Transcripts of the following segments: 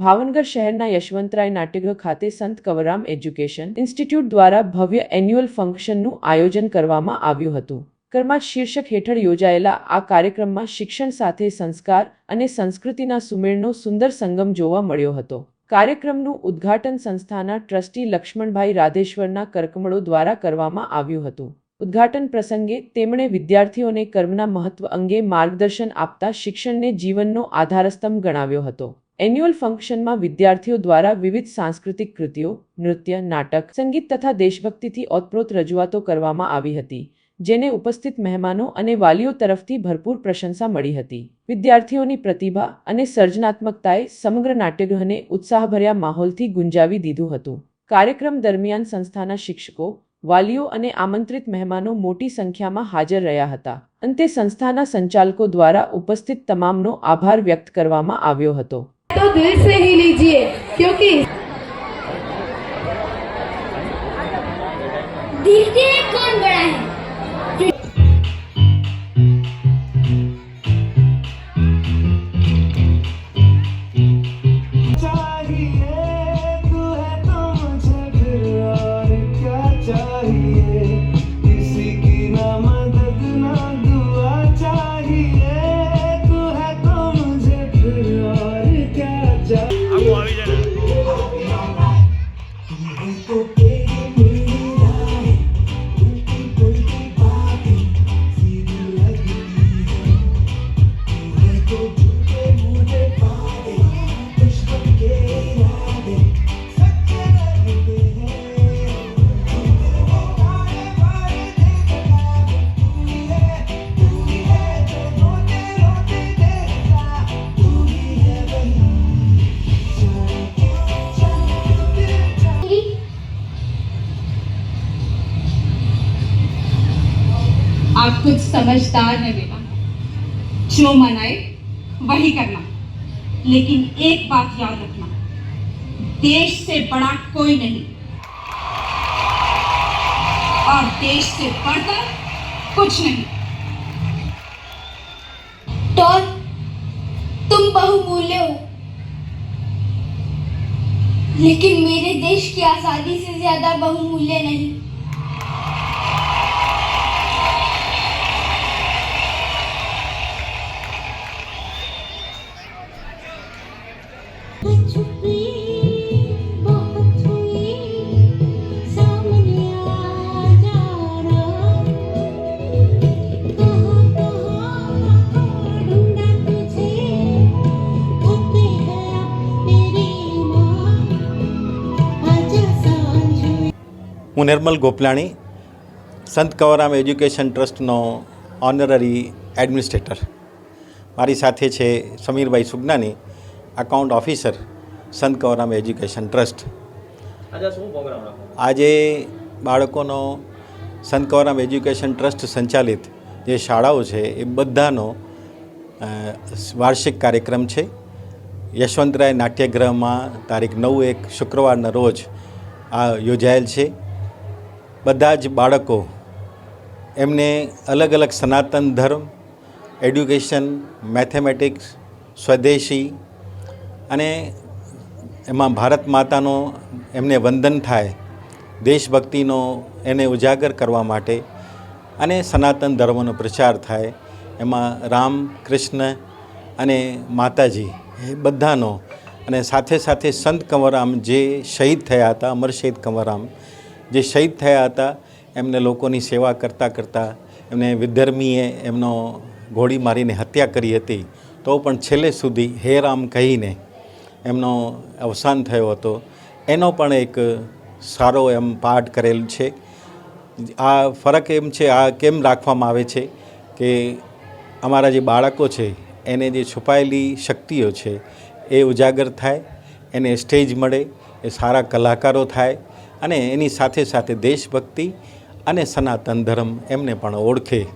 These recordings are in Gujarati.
ભાવનગર શહેરના યશવંતરાય નાટ્યગૃહ ખાતે સંત કવરરામ એજ્યુકેશન ઇન્સ્ટિટ્યૂટ દ્વારા ભવ્ય એન્યુઅલ ફંક્શનનું આયોજન કરવામાં આવ્યું હતું. કર્મા શીર્ષક હેઠળ યોજાયેલા આ કાર્યક્રમમાં શિક્ષણ સાથે સંસ્કાર અને સંસ્કૃતિના સુમેળનો સુંદર સંગમ જોવા મળ્યો હતો. કાર્યક્રમનું ઉદ્ઘાટન સંસ્થાના ટ્રસ્ટી લક્ષ્મણભાઈ રાધેશ્વરના કરકમળો દ્વારા કરવામાં આવ્યું હતું. ઉદ્ઘાટન પ્રસંગે તેમણે વિદ્યાર્થીઓને કર્મના મહત્વ અંગે માર્ગદર્શન આપતા શિક્ષણને જીવનનો આધારસ્તંભ ગણાવ્યો હતો. એન્યુઅલ ફંક્શનમાં વિદ્યાર્થીઓ દ્વારા વિવિધ સાંસ્કૃતિક કૃતિઓ, નૃત્ય, નાટક, સંગીત તથા દેશભક્તિથી ઓતપ્રોત રજૂઆતો કરવામાં આવી હતી, જેને ઉપસ્થિત મહેમાનો અને વાલીઓ તરફથી ભરપૂર પ્રશંસા મળી હતી. વિદ્યાર્થીઓની પ્રતિભા અને સર્જનાત્મકતાએ સમગ્ર નાટ્યગૃહને ઉત્સાહભર્યા માહોલથી ગુંજાવી દીધું હતું. કાર્યક્રમ દરમિયાન સંસ્થાના શિક્ષકો, વાલીઓ અને આમંત્રિત મહેમાનો મોટી સંખ્યામાં હાજર રહ્યા હતા. અંતે સંસ્થાના સંચાલકો દ્વારા ઉપસ્થિત તમામનો આભાર વ્યક્ત કરવામાં આવ્યો હતો. तो दिल से ही लीजिए क्योंकि दिल के आप कुछ समझदार है बेटा जो मनाए वही करना। लेकिन एक बात याद रखना, देश से बड़ा कोई नहीं। और देश से बढ़कर कुछ नहीं। तो तुम बहुमूल्य हो। लेकिन मेरे देश की आज़ादी से ज़्यादा बहुमूल्य नहीं। હું નિર્મલ ગોપલાણી સંત કંવરામ એજ્યુકેશન ટ્રસ્ટનો ઓનરરી એડમિનિસ્ટ્રેટર મારી સાથે છે સમીરભાઈ સુગનાની અકાઉન્ટ ઓફિસર સંત કવરામ એજ્યુકેશન ટ્રસ્ટ. આજે બાળકોનો સંત કવરામ એજ્યુકેશન ટ્રસ્ટ સંચાલિત જે શાળાઓ છે એ બધાનો વાર્ષિક કાર્યક્રમ છે. યશવંતરાય નાટ્યગૃહમાં તારીખ નવ એક શુક્રવારના રોજ આ યોજાયેલ છે. બધા જ બાળકો એમને અલગ અલગ સનાતન ધર્મ એડ્યુકેશન મેથેમેટિક્સ સ્વદેશી અને એમાં ભારત માતાનો એમને વંદન થાય, દેશભક્તિનો એને ઉજાગર કરવા માટે અને સનાતન ધર્મનો પ્રચાર થાય, એમાં રામ, કૃષ્ણ અને માતાજી એ બધાનો અને સાથે સાથે સંત કંવરામ જે શહીદ થયા હતા, અમર શહીદ કંવરામ જે શહીદ થયા હતા, એમને લોકોની સેવા કરતાં કરતાં, એમને વિધર્મીએ એમનો ગોળી મારીને હત્યા કરી હતી, તો પણ છેલ્લે સુધી હે રામ કહીને એમનો અવસાન થયો હતો. એનો પણ એક સારો એમ પાઠ કરેલ છે. આ ફરક એમ છે, આ કેમ રાખવામાં આવે છે કે અમારા જે બાળકો છે, એને જે છુપાયેલી શક્તિઓ છે, એ ઉજાગર થાય, એને સ્ટેજ મળે, એ સારા કલાકારો થાય અને એની સાથે સાથે દેશભક્તિ અને સનાતન ધર્મ એમને પણ ઓળખે.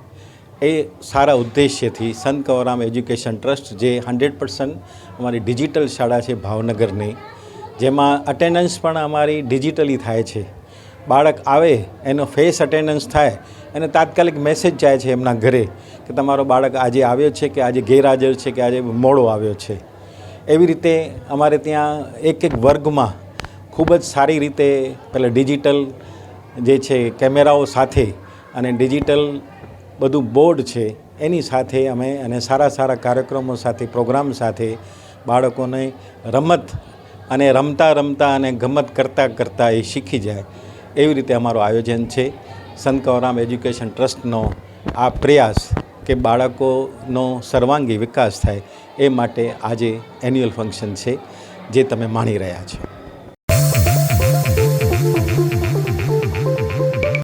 એ સારા ઉદ્દેશ્યથી સંત કંવરામ એજ્યુકેશન ટ્રસ્ટ, જે હંડ્રેડ પર્સન્ટ અમારી ડિજિટલ શાળા છે ભાવનગરની, જેમાં અટેન્ડન્સ પણ અમારી ડિજિટલી થાય છે. બાળક આવે, એનો ફેસ અટેન્ડન્સ થાય, અને તાત્કાલિક મેસેજ જાય છે એમના ઘરે કે તમારો બાળક આજે આવ્યો છે કે આજે ગેરહાજર છે કે આજે મોડો આવ્યો છે. એવી રીતે અમારે ત્યાં એક એક વર્ગમાં ખૂબ જ સારી રીતે પેલા ડિજિટલ જે છે કેમેરાઓ સાથે અને ડિજિટલ બધું બોર્ડ છે, એની સાથે અમે અને સારા સારા કાર્યક્રમો સાથે, પ્રોગ્રામ સાથે બાળકોને રમત અને રમતા રમતા અને ગમત કરતાં કરતાં એ શીખી જાય એવી રીતે અમારું આયોજન છે. સંત કવરામ એજ્યુકેશન ટ્રસ્ટનો આ પ્રયાસ કે બાળકોનો સર્વાંગી વિકાસ થાય એ માટે આજે એન્યુઅલ ફંક્શન છે, જે તમે માણી રહ્યા છો.